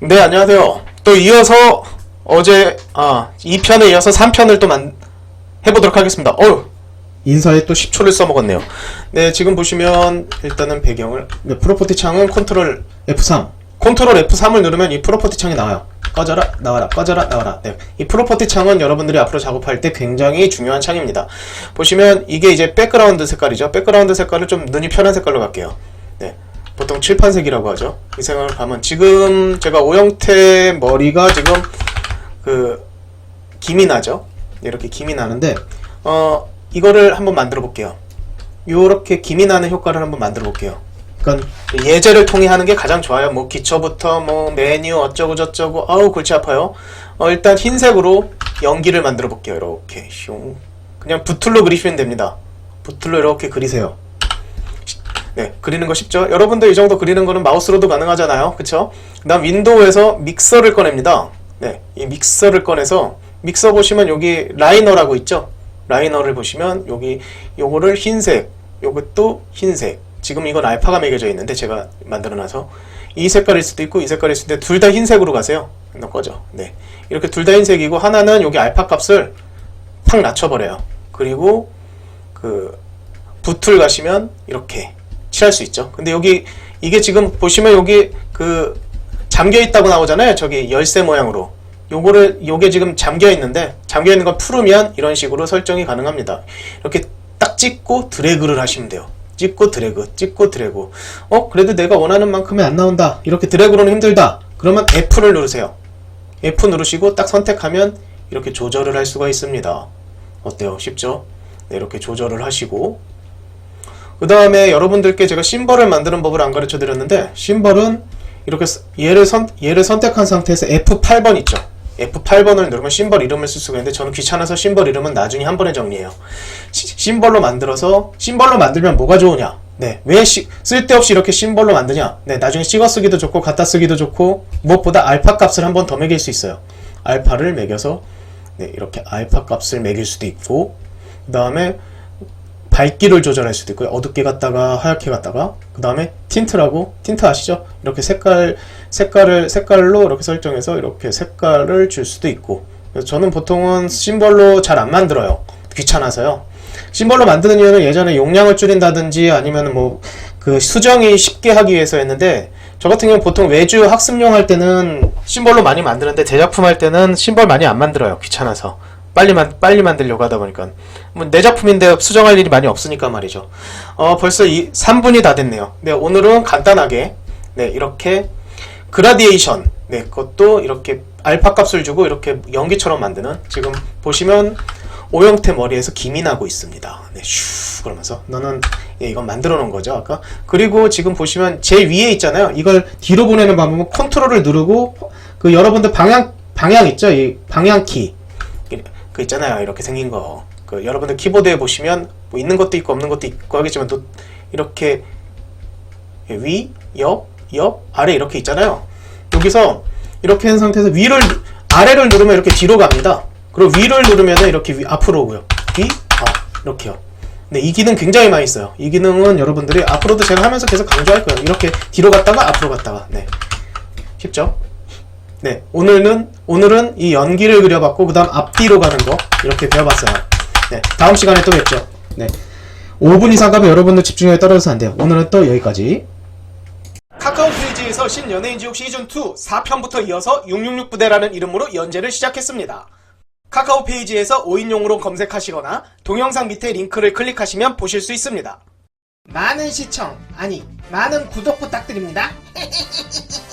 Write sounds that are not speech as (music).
네, 안녕하세요. 또 이어서 어제 아, 2편에 이어서 3편을 또 만, 해보도록 하겠습니다. 어우, 인사에 또 10초를 써먹었네요. 네, 지금 보시면 일단은 배경을 네, 프로퍼티 창은 컨트롤 F3 컨트롤 F3을 누르면 이 프로퍼티 창이 나와요. 꺼져라, 나와라, 꺼져라, 나와라. 네, 이 프로퍼티 창은 여러분들이 앞으로 작업할 때 굉장히 중요한 창입니다. 보시면 이게 이제 백그라운드 색깔이죠. 백그라운드 색깔을 좀 눈이 편한 색깔로 갈게요. 네, 보통 칠판색이라고 하죠. 이 색을 가면 지금 제가 오영태 머리가 지금 그 김이 나죠. 이렇게 김이 나는데 어 이거를 한번 만들어 볼게요. 요렇게 김이 나는 효과를 한번 만들어 볼게요. 그러니까 예제를 통해 하는 게 가장 좋아요. 뭐 기초부터 뭐 메뉴 어쩌고 저쩌고 아우 골치 아파요. 어 일단 흰색으로 연기를 만들어 볼게요. 이렇게 슝 그냥 붓툴로 그리시면 됩니다. 붓툴로 이렇게 그리세요. 네, 그리는 거 쉽죠? 여러분들 이 정도 그리는 거는 마우스로도 가능하잖아요. 그쵸? 그 다음 윈도우에서 믹서를 꺼냅니다. 네, 이 믹서를 꺼내서 믹서 보시면 여기 라이너라고 있죠? 라이너를 보시면 여기 요거를 흰색, 요것도 흰색. 지금 이건 알파가 매겨져 있는데 제가 만들어놔서 이 색깔일 수도 있고 이 색깔일 수도 있는데 둘 다 흰색으로 가세요. 너 꺼져. 네, 이렇게 둘 다 흰색이고 하나는 여기 알파 값을 팍 낮춰버려요. 그리고 그 붓툴 가시면 이렇게 칠할 수 있죠. 근데 여기 이게 지금 보시면 여기 그 잠겨 있다고 나오잖아요. 저기 열쇠 모양으로. 요거를 요게 지금 잠겨 있는데 잠겨 있는 걸 풀으면 이런 식으로 설정이 가능합니다. 이렇게 딱 찍고 드래그를 하시면 돼요. 찍고 드래그, 찍고 드래그. 어, 그래도 내가 원하는 만큼이 안 나온다. 이렇게 드래그로는 힘들다. 그러면 F를 누르세요. F 누르시고 딱 선택하면 이렇게 조절을 할 수가 있습니다. 어때요? 쉽죠? 네, 이렇게 조절을 하시고 그 다음에 여러분들께 제가 심벌을 만드는 법을 안 가르쳐 드렸는데 심벌은 이렇게 스- 얘를 선 얘를 선택한 상태에서 F8번 있죠. F8번을 누르면 심벌 이름을 쓸 수가 있는데 저는 귀찮아서 심벌 이름은 나중에 한 번에 정리해요. 시- 심벌로 만들어서 심벌로 만들면 뭐가 좋으냐? 네, 왜 시- 쓸데없이 이렇게 심벌로 만드냐? 네, 나중에 찍어 쓰기도 좋고 갖다 쓰기도 좋고 무엇보다 알파 값을 한 번 더 매길 수 있어요. 알파를 매겨서 네, 이렇게 알파 값을 매길 수도 있고 그 다음에 밝기를 조절할 수도 있고요. 어둡게 갔다가 하얗게 갔다가 그 다음에 틴트라고 틴트 아시죠? 이렇게 색깔 색깔을 색깔로 이렇게 설정해서 이렇게 색깔을 줄 수도 있고 저는 보통은 심벌로 잘 안 만들어요. 귀찮아서요. 심벌로 만드는 이유는 예전에 용량을 줄인다든지 아니면 뭐 그 수정이 쉽게 하기 위해서였는데 저 같은 경우는 보통 외주 학습용 할 때는 심벌로 많이 만드는데 제작품 할 때는 심벌 많이 안 만들어요. 귀찮아서. 빨리 만 빨리 만들려고 하다 보니까 뭐 내 작품인데 수정할 일이 많이 없으니까 말이죠. 어 벌써 이 3분이 다 됐네요. 네 오늘은 간단하게 네 이렇게 그라디에이션 네 그것도 이렇게 알파 값을 주고 이렇게 연기처럼 만드는 지금 보시면 오형태 머리에서 김이 나고 있습니다. 네, 슈 그러면서 너는 예, 이건 만들어 놓은 거죠 아까 그리고 지금 보시면 제일 위에 있잖아요. 이걸 뒤로 보내는 방법은 컨트롤을 누르고 그 여러분들 방향 방향 있죠 이 방향 키 그 있잖아요. 이렇게 생긴 거. 그 여러분들 키보드에 보시면 뭐 있는 것도 있고 없는 것도 있고 하겠지만 또 이렇게 위, 옆, 옆, 아래 이렇게 있잖아요. 여기서 이렇게 한 상태에서 위를 아래를 누르면 이렇게 뒤로 갑니다. 그리고 위를 누르면 이렇게 위, 앞으로 오고요. 위, 아 이렇게요. 네, 이 기능 굉장히 많이 써요. 이 기능은 여러분들이 앞으로도 제가 하면서 계속 강조할 거예요. 이렇게 뒤로 갔다가 앞으로 갔다가. 네. 쉽죠? 네, 오늘은 오늘은 이 연기를 그려봤고 그다음 앞뒤로 가는 거 이렇게 배워봤어요. 네, 다음 시간에 또 뵙죠. 네, 5분 이상 가면 여러분들 집중력이 떨어져서 안 돼요. 오늘은 또 여기까지. 카카오 페이지에서 신연예인 지옥 시즌 2 4편부터 이어서 666 부대라는 이름으로 연재를 시작했습니다. 카카오 페이지에서 5인용으로 검색하시거나 동영상 밑에 링크를 클릭하시면 보실 수 있습니다. 많은 시청, 아니, 많은 구독 부탁드립니다. (laughs)